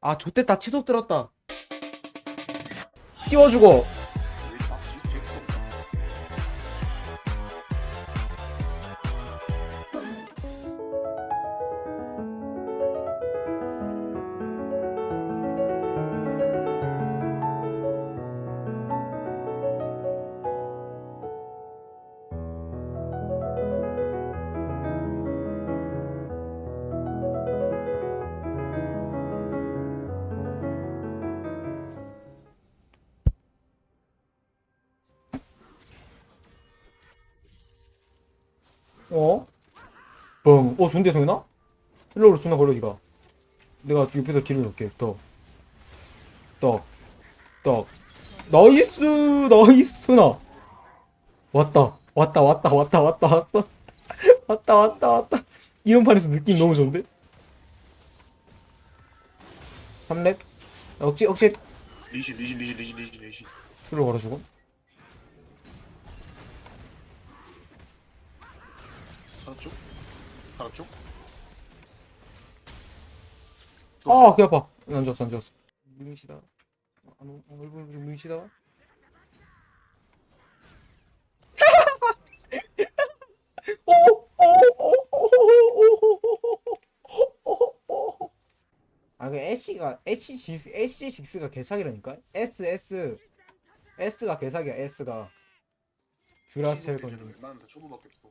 아 좋댔다. 치속 들었다. 띄워주고 어? 뻥. 어, 좋은데, 성현아? 슬로우로 존나 걸려, 니가. 내가 옆에서 딜을 넣을게. 떡. 떡. 떡. 나이스! 나이스! 나. 왔다. 왔다, 왔다, 왔다, 왔다, 왔다. 왔다, 왔다, 왔다. 이런 판에서 느낌 너무 좋은데? 3렙? 억지, 억지. 리신 리신 리신 리신 리신 리신. 슬로우 걸어주고. 살았죠? 살았죠? 아, 개 아파. 안 죽었어, 안. 안 오, 얼굴 물리시다. 아, 그 애쉬가 애쉬 지 애쉬 직스가 개사기라니까. S S S가 개사기야. S가 듀라셀 건지. 나는 다 초보밖에 없어.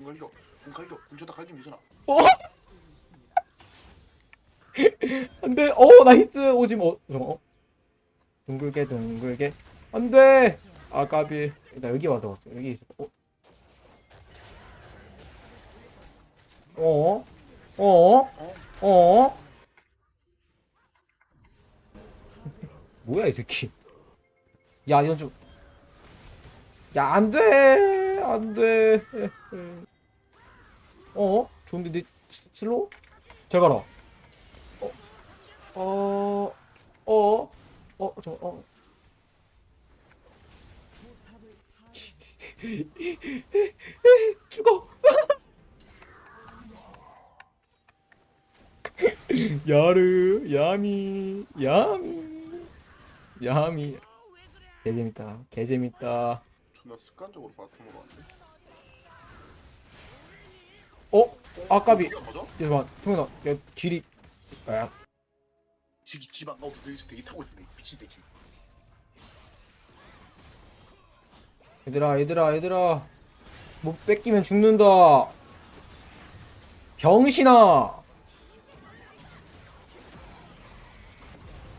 공 갈겨 공 갈겨 공 쳤다 갈기면 되잖아. 안돼. 어, 나이스. 오지 뭐. 잠깐. 어. 둥글게 둥글게. 안돼. 아까비. 나 여기 와서 왔어. 여기. 있어. 어. 어. 어. 어. 뭐야 이 새끼. 야 이건 좀. 야 안돼. 안돼. 어? 좋은데 내 스- 슬로우? 잘 가라. 어. 어. 어. 어. 저 어. 죽어. 야르 야미 야미 야미 개재밌다 개재밌다 존나 습관적으로 바텀으로 왔네. 어? 아까비? 잠깐만 통현아 야 길이 아 지기 집안 가고 여기서 대기 타고 있었네. 미친 새끼. 얘들아 얘들아 얘들아 못 뺏기면 죽는다 병신아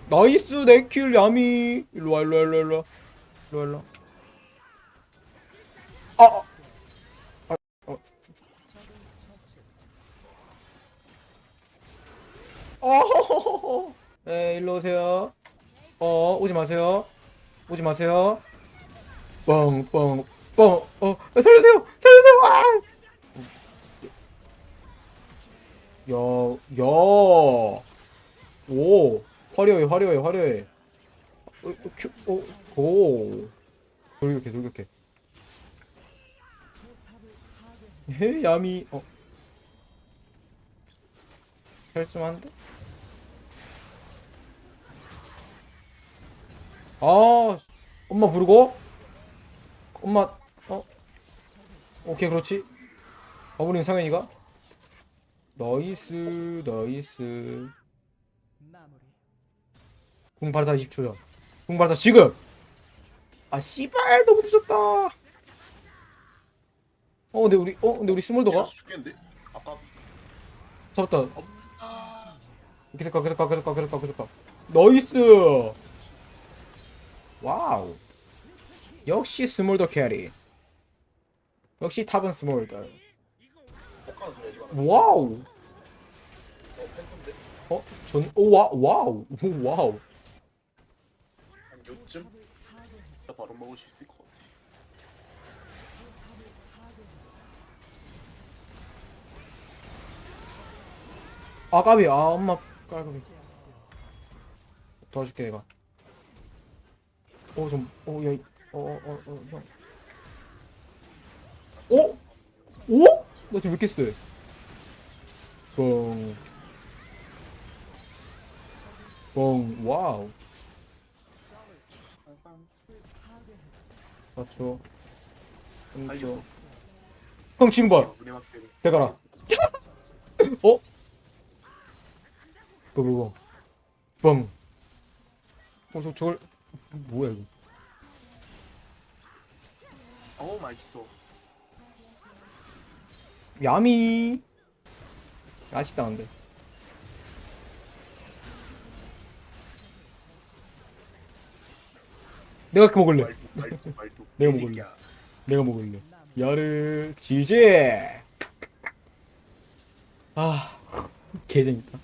나이스 내킬 야미 일로 와 일로 와 일로 와 일로 와 일로 와 일로 와 아, 아. 아, 어허허허. 에 일로 오세요 어 오지 마세요 오지 마세요 뻥 뻥 뻥. 어 살려주세요. 살려주세요. 아! 야, 야. 오. 화려해, 화려해, 화려해. 어, 어, 큐, 어, 오. 돌격해, 돌격해. 해, 야미. 어. 헬스만한데? 아, 엄마 부르고? 엄마 어? 오케이 그렇지. 가버린 상현이가? 나이스 나이스. 궁 발사 20초 전궁 발사 지금! 아 씨발 너무 늦었다. 어 근데 우리 어 근데 우리 스몰더가? 죽겠는데? 아까 잡았다. 아 계속 가 계속 가 계속 가 계속 가 계속 가 나이스 와우 역시 스몰더 캐리 역시 탑은 스몰더. 와우 어? 전, 오, 와, 와우. 오, 와우. 이쯤? 나 바로 먹을 수 있을 것 같아. 아 까비 아 엄마 까비 도와줄게 내가 어좀어야어어어형 어? 오? 나 지금 왜 이렇게 쎄? 뻥. 뻥, 와우. 맞죠. 알겠어. 형 지금 봐. 대가라. 어? 뭐, 뭐, 뭐. 뻥. 어, 저, 저걸, 뭐야, 이거. 어우 맛있어. 야미. 아쉽다, 근데. 내가 그 먹을래. 말도 말도 말도. 내가 이 먹을래. 새끼야. 내가 먹을래. 야르, 지제. 아, 개재밌다.